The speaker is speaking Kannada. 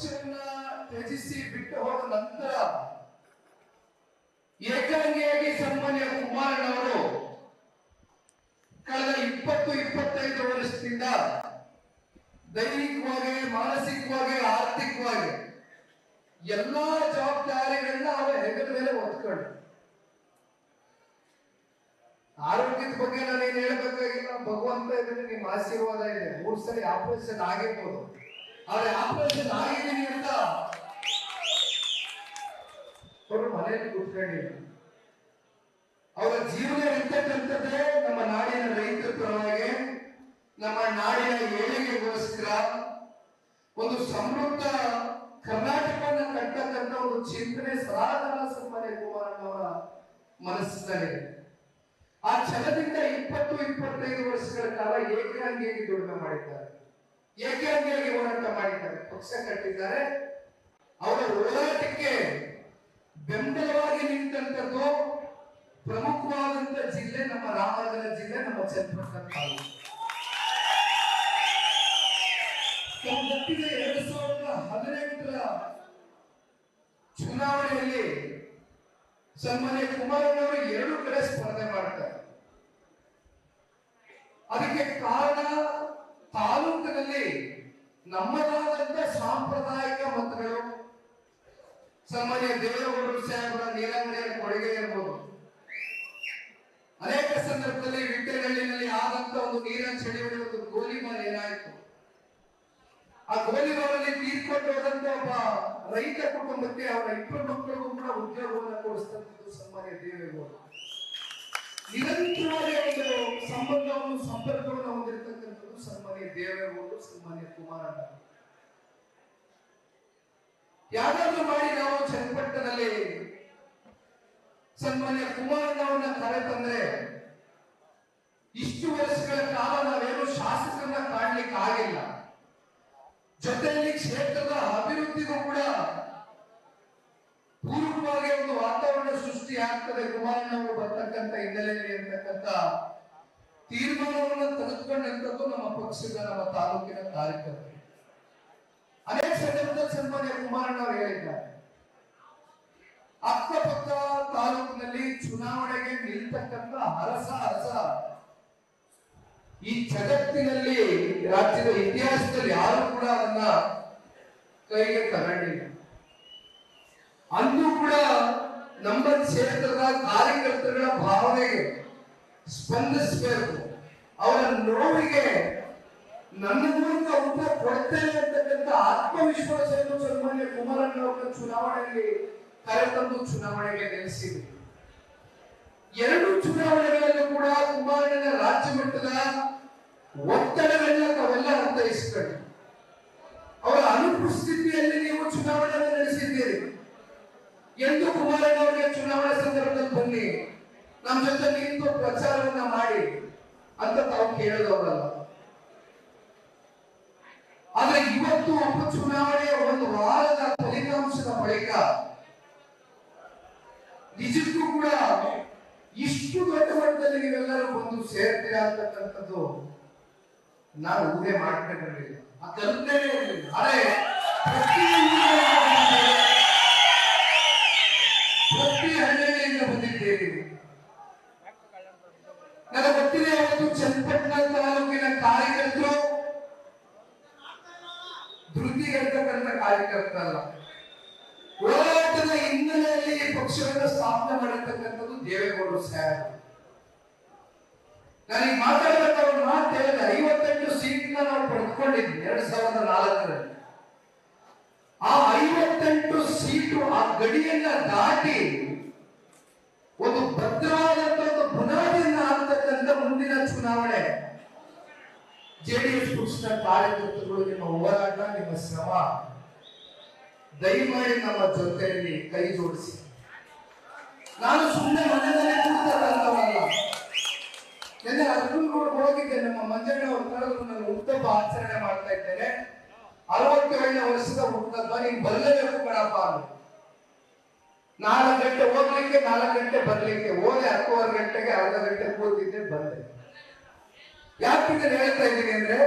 ಪಕ್ಷವನ್ನ ತ್ಯಜಿಸಿ ಬಿಟ್ಟು ಹೋದ ನಂತರ ಏಕಾಂಗಿಯಾಗಿ ಸನ್ಮಾನ್ಯ ಕುಮಾರಣ್ಣವರು ಕಳೆದ ಇಪ್ಪತ್ತು ಇಪ್ಪತ್ತೈದು ವರ್ಷದಿಂದ ದೈಹಿಕವಾಗಿ, ಮಾನಸಿಕವಾಗಿ, ಆರ್ಥಿಕವಾಗಿ ಎಲ್ಲಾ ಜವಾಬ್ದಾರಿಗಳನ್ನ ಅವರ ಹೆಗಲ ಮೇಲೆ ಹೊತ್ಕೊಂಡು ಆರೋಗ್ಯದ ಬಗ್ಗೆ ನಾನು ಏನ್ ಹೇಳ್ಬೇಕಾಗಿಲ್ಲ. ಭಗವಂತ ಇದ್ರೆ ನಿಮ್ಮ ಆಶೀರ್ವಾದ ಇದೆ. ಮೂರ್ ಸರಿ ಆಪರೇಷನ್ ಆಗಿರ್ಬೋದು. ಆದ್ರೆ ಆಪರೇಷನ್ ಆಗಿದ್ದೀನಿ ಅಂತ. ಅವರು ಮನೆಯಲ್ಲಿ ಕೂತ್ಕೊಂಡಿಲ್ಲ ಅವರ ಜೀವನ ಇರ್ತಕ್ಕಂಥದ್ದೇ ನಮ್ಮ ನಾಡಿನ ರೈತರ ಪರವಾಗಿ, ನಮ್ಮ ನಾಡಿನ ಏಳಿಗೆಗೋಸ್ಕರ ಒಂದು ಸಮೃದ್ಧ ಕರ್ನಾಟಕವನ್ನು ಕಟ್ಟತಕ್ಕಂಥ ಒಂದು ಚಿಂತನೆ ಸದಾಕಾಲ ಸನ್ಮಾನ್ಯ ಕುಮಾರಣ್ಣವರ ಮನಸ್ಸಿನಲ್ಲಿದೆ ಆ ಛಲದಿಂದ ಇಪ್ಪತ್ತು, ಇಪ್ಪತ್ತೈದು ವರ್ಷಗಳ ಕಾಲ ಏಕಾಂಗಿಯಾಗಿ ದುಡಿಮೆ ಮಾಡಿದ್ದಾರೆ. ಏಕಾಂಗಿಯಾಗಿ ಹೋರಾಟ ಮಾಡಿದ್ದಾರೆ. ಪಕ್ಷ ಕಟ್ಟಿದ್ದಾರೆ. ಅವರ ಹೋರಾಟಕ್ಕೆ ಬೆಂಬಲವಾಗಿ ನಿಂತಂತದ್ದು ಪ್ರಮುಖವಾದಂತ ಜಿಲ್ಲೆ ನಮ್ಮ ರಾಮನಗರ ಜಿಲ್ಲೆ, ನಮ್ಮ ಗೊತ್ತಿದೆ ಎರಡ್ ಸಾವಿರದ ಹದಿನೆಂಟರ ಚುನಾವಣೆಯಲ್ಲಿ ಸನ್ಮಾನ್ಯ ಕುಮಾರಣ್ಣವರು ಎರಡು ಕಡೆ ಸ್ಪರ್ಧೆ ಮಾಡ್ತಾರೆ ಅದಕ್ಕೆ ಕಾರಣ ತಾಲೂಕಿನಲ್ಲಿ ನಮ್ಮದಾದಂತ ಸಾಂಪ್ರದಾಯಿಕ ಮತಗಳು, ಸನ್ಮಾನ್ಯ ದೇವೇಗೌಡರು ಸಾಹೇಬರ ನೀಲಂಗಡಿಯ ಕೊಡುಗೆ ಇರಬಹುದು ಅನೇಕ ಸಂದರ್ಭದಲ್ಲಿ ವಿಟ್ಟೆಹಳ್ಳಿನಲ್ಲಿ ಆದಂತ ಒಂದು ನೀರಿನ ಚಳಿವಳಿ ಒಂದು ಮನೆ ಏನಾಯಿತು. ಆ ಗೋಲಿಮಾರಲ್ಲಿ ತೀರ್ಕೊಂಡು ಹೋದಂತ ಒಬ್ಬ ರೈತ ಕುಟುಂಬಕ್ಕೆ ಅವರ ಇಬ್ಬರು ಮಕ್ಕಳಿಗೂ ಕೂಡ ಉದ್ಯೋಗವನ್ನು ಕೊಡಿಸ್ತಕ್ಕಂಥ ಸನ್ಮಾನ್ಯ ದೇವೇಗೌಡರು ನಿರಂತರವಾಗಿ ಒಂದು ದೇವೇಗೌಡರು ಸನ್ಮಾನ್ಯ ಕುಮಾರಣ್ಣ ಯಾವ್ದಾದ್ರು ಮಾಡಿ ನಾವು ಚನ್ನಪಟ್ಟಣದಲ್ಲಿ ಸನ್ಮಾನ್ಯ ಕುಮಾರಣ್ಣವನ್ನ ಕರೆತಂದ್ರೆ ಇಷ್ಟು ವರ್ಷಗಳ ಕಾಲ ನಾವೇನು ಶಾಸಕರನ್ನ ಕಾಣ್ಲಿಕ್ಕೆ ಆಗಿಲ್ಲ. ಜೊತೆಯಲ್ಲಿ ಕ್ಷೇತ್ರದ ಅಭಿವೃದ್ಧಿಗೂ ಕೂಡ ಪೂರ್ವವಾಗಿ ಒಂದು ವಾತಾವರಣ ಸೃಷ್ಟಿ ಆಗ್ತದೆ ಕುಮಾರಣ್ಣವರು ಬರ್ತಕ್ಕಂಥ ಹಿನ್ನೆಲೆಯಲ್ಲಿ ಅಂತಕ್ಕಂಥ ತೀರ್ಮಾನವನ್ನು ತೆಗೆದುಕೊಂಡಂಥದ್ದು ನಮ್ಮ ಪಕ್ಷದ, ನಮ್ಮ ತಾಲೂಕಿನ ಕಾರ್ಯಕರ್ತರು. ಅನೇಕ ಸಂದರ್ಭದಲ್ಲಿ ಸನ್ಮಾನ್ಯ ಕುಮಾರಣ್ಣ ಅವರು ಹೇಳಿದ್ದಾರೆ. ಅಕ್ಕಪಕ್ಕ ತಾಲೂಕಿನಲ್ಲಿ ಚುನಾವಣೆಗೆ ನಿಲ್ತಕ್ಕಂಥ ಅರಸ ಅರಸ ಈ ಜಗತ್ತಿನಲ್ಲಿ, ರಾಜ್ಯದ ಇತಿಹಾಸದಲ್ಲಿ ಯಾರು ಕೂಡ ಅದನ್ನ ಕೈಗೆ ತಗೊಂಡಿಲ್ಲ. ಅಂದು ಕೂಡ ನಮ್ಮ ಕ್ಷೇತ್ರದ ಕಾರ್ಯಕರ್ತರ ಭಾವನೆಗೆ ಸ್ಪಂದಿಸಬೇಕು. ಅವರ ನೋವಿಗೆ ನನ್ನ ಮೂಲಕ ಉಪ ಕೊಡ್ತೇನೆ ಅಂತಕ್ಕಂಥ ಆತ್ಮವಿಶ್ವಾಸವನ್ನು ಸನ್ಮಾನ್ಯ ಕುಮಾರಣ್ಣ ಅವರ ಚುನಾವಣೆಯಲ್ಲಿ ಕರೆತಂದು ಚುನಾವಣೆಗೆ ನೆಲೆಸಿದ್ರು ಎರಡು ಚುನಾವಣೆಗಳಲ್ಲಿ ಕೂಡ ಕುಮಾರಣ್ಣನ ರಾಜ್ಯ ಮಟ್ಟದ ಒತ್ತಡಗಳನ್ನ ತಾವೆಲ್ಲ ಅರ್ಥೈಸ್ಕೊಳ್ಳಿ ಅವರ ಅನುಪಸ್ಥಿತಿಯಲ್ಲಿ ನೀವು ಚುನಾವಣೆಯನ್ನು ನಡೆಸಿದ್ದೀರಿ. ಎಂದು ಕುಮಾರಣ್ಣ ಅವರಿಗೆ ಚುನಾವಣಾ ಸಂದರ್ಭದಲ್ಲಿ ಬನ್ನಿ. ನಮ್ಮ ಜೊತೆ ನಿಂತು ಪ್ರಚಾರವನ್ನ ಮಾಡಿ ಅಂತ ತಾವು ಕೇಳಿದವರಲ್ಲ. ಆದ್ರೆ ಇವತ್ತು ಉಪಚುನಾವಣೆಯ ಒಂದು ವಾರದ ಫಲಿತಾಂಶದ ಬಳಿಕ ನಿಜಕ್ಕೂ ಕೂಡ ಇಷ್ಟು ದೊಡ್ಡ ಮಟ್ಟದಲ್ಲಿ ನೀವೆಲ್ಲರೂ ಬಂದು ಸೇರ್ತೀರಾ ಅಂತಕ್ಕಂಥದ್ದು ನಾನು ಊಹೆ ಮಾಡ್ಕೊಂಡಿರಲಿಲ್ಲ. ಆ ಕಲ್ಪನೆ ಇರಲಿಲ್ಲ. ಆದ್ರೆ ನನಗೆ ಗೊತ್ತಿದೆ ಅವತ್ತು ಚನ್ನಪಟ್ಟಣ ತಾಲೂಕಿನ ಕಾರ್ಯಕರ್ತರು ಧೃತಿಗೆಡ್ತಕ್ಕಂಥ ಕಾರ್ಯಕರ್ತರಲ್ಲ. ಹೋರಾಟದ ಹಿನ್ನೆಲೆಯಲ್ಲಿ ಈ ಪಕ್ಷವನ್ನು ಸ್ಥಾಪನೆ ಮಾಡಿರ್ತಕ್ಕಂಥದ್ದು ದೇವೇಗೌಡರು ಸಾಹೇಬ್ ನನಗೆ ಮಾತಾಡಬೇಕು ಒಂದು ಮಾತು ಹೇಳಿದೆ ಐವತ್ತೆಂಟು ಸೀಟ್ನ ನಾವು ಪಡೆದುಕೊಂಡಿದ್ವಿ ಎರಡ್ ಸಾವಿರದ ನಾಲ್ಕರಲ್ಲಿ. ಆ ಐವತ್ತೆಂಟು ಸೀಟು ಆ ಗಡಿಯನ್ನ ದಾಟಿ ಒಂದು ಭದ್ರವಾದಂತ ಒಂದು ಬುನಾದಿಯನ್ನ ಆಗ್ತಕ್ಕಂಥ ಮುಂದಿನ ಚುನಾವಣೆ ಜೆಡಿಎಸ್ ಪಕ್ಷದ ಕಾರ್ಯಕರ್ತರು ನಿಮ್ಮ ಹೋರಾಟ, ನಿಮ್ಮ ಶ್ರಮ, ದಯಮಾಡಿ ನಮ್ಮ ಜೊತೆಯಲ್ಲಿ ಕೈ ಜೋಡಿಸಿ. ನಾನು ಸುಮ್ಮನೆ ಮನೆಯಲ್ಲಿ ಕೂತಕ್ಕಂಥವಲ್ಲ ನಿನ್ನೆ ಅರ್ಜುನ್ಗೌಡ್ ಹೋಗಿದ್ದೆ, ನಮ್ಮ ಮಂಜಣ್ಣ ಅವ್ರ ಕರೆದ್ರು ನಾನು ಹುಟ್ಟಪ್ಪ ಆಚರಣೆ ಮಾಡ್ತಾ ಇದ್ದೇನೆ. ಅರವತ್ತೇಳನೇ ವರ್ಷದ ಹುಟ್ಟಪ್ಪ, ನೀನ್ ಬರಲೇಬೇಕು ಕಣಪ್ಪ. ನಾಲ್ಕು ಗಂಟೆ ಹೋಗ್ಲಿಕ್ಕೆ, ನಾಲ್ಕು ಗಂಟೆ ಬರ್ಲಿಕ್ಕೆ, ಹೋದೆ ಹತ್ತುವರೆ ಗಂಟೆಗೆ ಅರ್ಧ ಗಂಟೆ ಕೂತಿದ್ದೆ, ಬಂದೆ. ಯಾಕೆ ಹೇಳ್ತಾ ಇದ್ದೀನಿ ಅಂದ್ರೆ